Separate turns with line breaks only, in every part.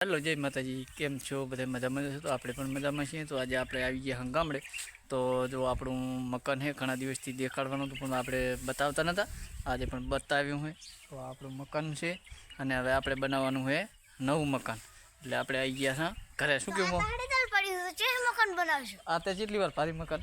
Hello જય માતાજી. કેમ છો? બધા મજામાં છો? તો આપણે પણ મજામાં છીએ. તો આજે આપણે આવી ગયા હંગામડે. તો જો આપણું મકાન છે ઘણા દિવસથી દેખાડવાનું હતું પણ આપણે બતાવતા નહોતા આજે પણ બતાવ્યું હોય તો આપણું મકાન છે અને હવે આપણે બનાવવાનું છે નવું મકાન. એટલે આપણે આવી ગયા હા ઘરે. શું કેવું
મકાન બનાવશો?
આ તે કેટલી વાર ભારી મકાન?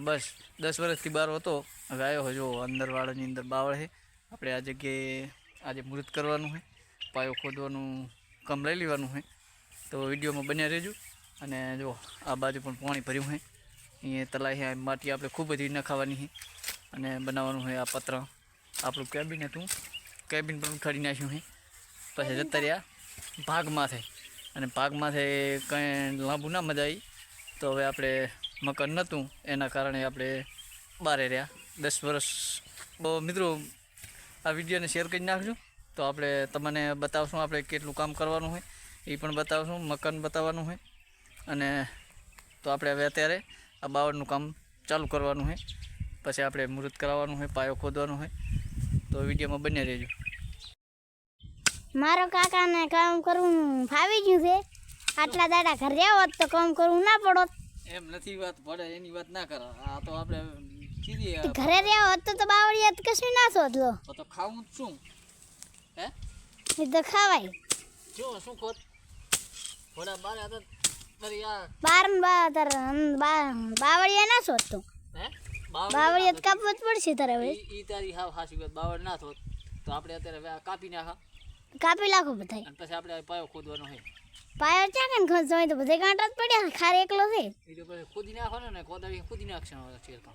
બસ દસ વર્ષથી બહાર હતો. હવે આવ્યો હજુ અંદર વાળાની અંદર બાવળ છે આપણે આ જગ્યાએ આજે મૃત કરવાનું છે પાયો ખોદવાનું કામ લઈ લેવાનું હોય તો વિડીયોમાં બન્યા રહેજો. અને જો આ બાજુ પણ પાણી ભર્યું હોય. અહીંયા તલાઈ છે માટી આપણે ખૂબ બધી નખાવાની છે અને બનાવવાનું છે આ પત્ર. આપણું કેબિન હતું. કેબિન પણ ઉઠાડી નાખ્યું છે પછી જતા રહ્યા ભાગમાંથી અને ભાગમાંથી કંઈ લાંબુ ના મજા આવી. તો હવે આપણે મકાન નહોતું. એના કારણે આપણે બારે રહ્યા. દસ વર્ષ બહુ મિત્રો, આ વિડીયોને શેર કરી નાખજો. તો આપણે તમને બતાવશું આપણે કેટલું કામ કરવાનું હોય. એ પણ બતાવશું મકાન બતાવવાનું હોય. અને તો આપણે હવે અત્યારે આ બાવળનું કામ ચાલુ કરવાનું હોય. પછી આપણે મુહૂર્ત કરાવવાનું હોય પાયો ખોદવાનો હોય. તો વિડીયોમાં બન્યા રહેજો.
મારો કાકાને કામ કરવું ફાવી ગયું છે. આટલા દાડા ઘરે હોત તો કામ કરવું ના પડોત
એમ નથી વાત પડે એની વાત ના કરો. આ તો આપણે
ઘરે હોત તો બાવળિયા કશું ના શોધલો.
તો ખાવું શું? હે?
એ તો ખાવાય.
જો શું ખોત થોડા બાર હતા આ
બાર ને બા તાર અમ બા- બાવળિયા ના શોધતો
હે?
બાવળિયાત કાપવું જ પડશે તારે હવે.
ઈ તારી હાવ હાસી વાત બાવળ ના થોત તો આપણે અત્યારે કાપી નાખા.
કાપી નાખો બધાય.
અને પછી આપણે પાયો ખોદવાનો હોય
પાયો ચાકે ને ખોજ તો બધે કાંટા જ પડ્યા ખારે એકલો છે.
એ તો પછી ખોદી નાખવાનો ને કોદાળી ખોદી નાખશે ચેરકા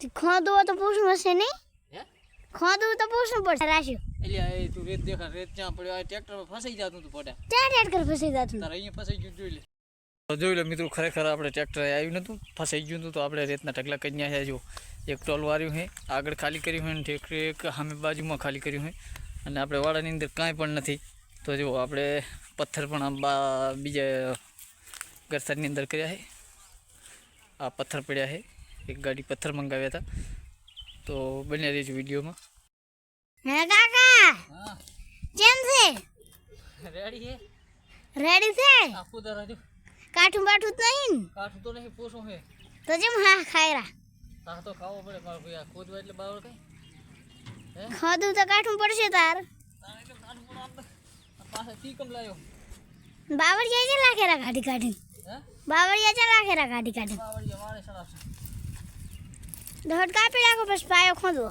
તે. ખોદવું તો પૂછવું હશે નહીં?
હે?
ખોદવું તો પૂછવું પડશે. રાખ્યું
એટલે એ તું રેત દેખા રેત ત્યાં પડ્યો? આ ટ્રેક્ટરમાં ફસાઈ જતું તું પડે
ત્યાં રેડ કર ફસી
તારે અહીંયા ફસાઈ ગયું જોઈ લે. તો જોઈ લો મિત્રો ખરેખર આપણે ટ્રેક્ટર આવ્યું નહોતું ફસાઈ ગયું હતું તો આપણે રેતના ઢગલા કરી નાખ્યા જો. એક ટોલ વાર્યું છે આગળ ખાલી કર્યું હોય ને ઠેક એક સામે બાજુમાં ખાલી કર્યું હોય અને આપણે વાડાની અંદર કાંઈ પણ નથી. તો જો આપણે પથ્થર પણ આમ બા બીજા ગરસાની અંદર કર્યા છે. આ પથ્થર પડ્યા છે. એક ગાડી પથ્થર મંગાવ્યા હતા. તો બન્યા રહીશું વિડીયોમાં.
હે કાકા કેમ છે.
રેડી છે
રેડી છે?
આખું દરાજો
કાઠું બાઠું તો નહીં?
કાઠું તો નહીં પોસો હે.
તો જેમ હા ખાયરા.
આ તો ખાવો પડે મારો આ ખોદવા એટલે બાવળ કઈ
ખોદું તો કાઠું પડશે તાર.
તો? તી
બાવળિયા જે લાખેરા કાઢી કાઢી. બાવળિયા જે લાખેરા કાઢી કાઢી.
બાવળિયા વાળે સડાવશે
દોઢ કાપી રાખો બસ પાયો ખોદવો.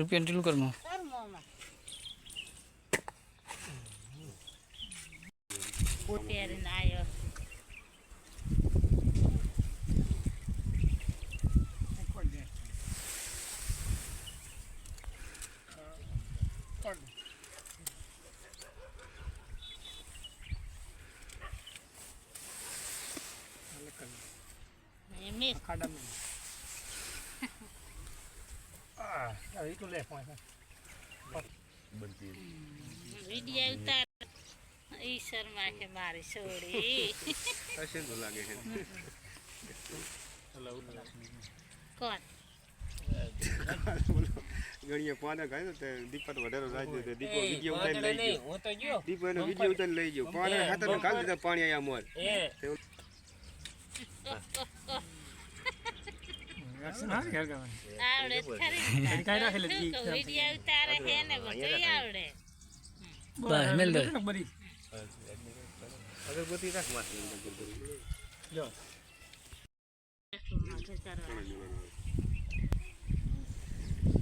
રૂપિયા ઢીલું કરમાં
વિડિયો ઉતાર ઈશ્વરમાં છે મારી છોડી કોણ
ગણીએ પાના ખાય તે તો વધારે રાજ દે દીપો વિડિયો ઉતારી લઈ ગયો દીપો એનો વિડિયો ઉતારી લઈ ગયો પાના ખાતર કાલ દીધા પાણી આયા મોર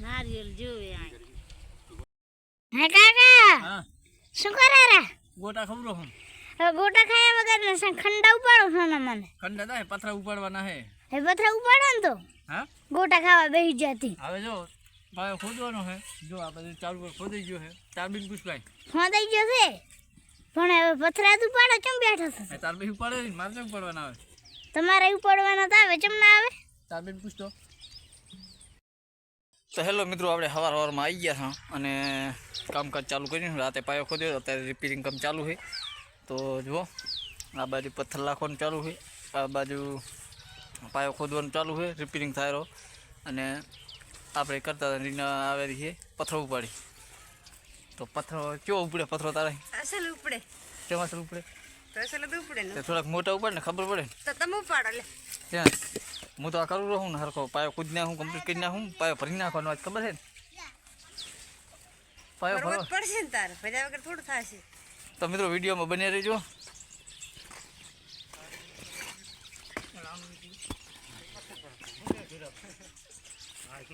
નારિયેલ જોવે આ
હે કાકા!
હા.
શું કરે રા?
ગોટા ખબરો હું.
ગોટા ખાયા વગર ખંડા ઉપાડો છો ને મને.
ખંડા થાય પથરા ઉપાડવાના હે.
હે પથરા ઉપાડો ને તો.
હા?
ગોટા ખાવા બેસી જતી
હવે જો પાયો ખોદવાનો હે જો આ બધું ચાલુ પર ખોદાઈ ગયો હે તારબીન પુષ્પાઈ.
ખોદાઈ ગયો છે? પણ હવે પથરા તું પાડો કેમ બેઠા છો?
તારબીન ઉપાડે ને મારે કેમ પડવાના આવે?
તમારે ઉપાડવાના તો આવે કેમ ના આવે?
તારબીન પૂછતો તો હેલો મિત્રો આપણે સવાર સવારમાં આવી ગયા હા અને કામકાજ ચાલુ કર્યું રાતે પાયો ખોદ્યો અત્યારે રિપેરિંગ કામ ચાલુ છે. તો જુઓ આ બાજુ પથ્થર લાખવાનું ચાલુ છે. આ બાજુ પાયો ખોદવાનું ચાલુ છે રિપેરિંગ થાય રહ્યો અને આપણે કરતા રીના આવેલી છે પથરો ઉપાડી. તો પથ્થરો કેવો ઉપડે પથ્થરો તારે?
અસલ ઉપડે.
કેમ ઉપડે?
તો અસલ ઉપડે ને.
થોડાક મોટા ઉપડે ને ખબર પડે
તો તમે ઉપાડો લે.
ત્યાં હું તો આ કરું રહું ને હરખો પાયો કૂદ ના હું કમ્પ્લીટ કરી ના હું પાયો ભરી નાખવાનો આજ ખબર છે ને? પાયો
કરવો
ભરો.
પડશે ને તારે. ભર્યા વગર થોડું થશે.
તો મિત્રો વિડીયોમાં બની રહેજો. 这个有点儿太矮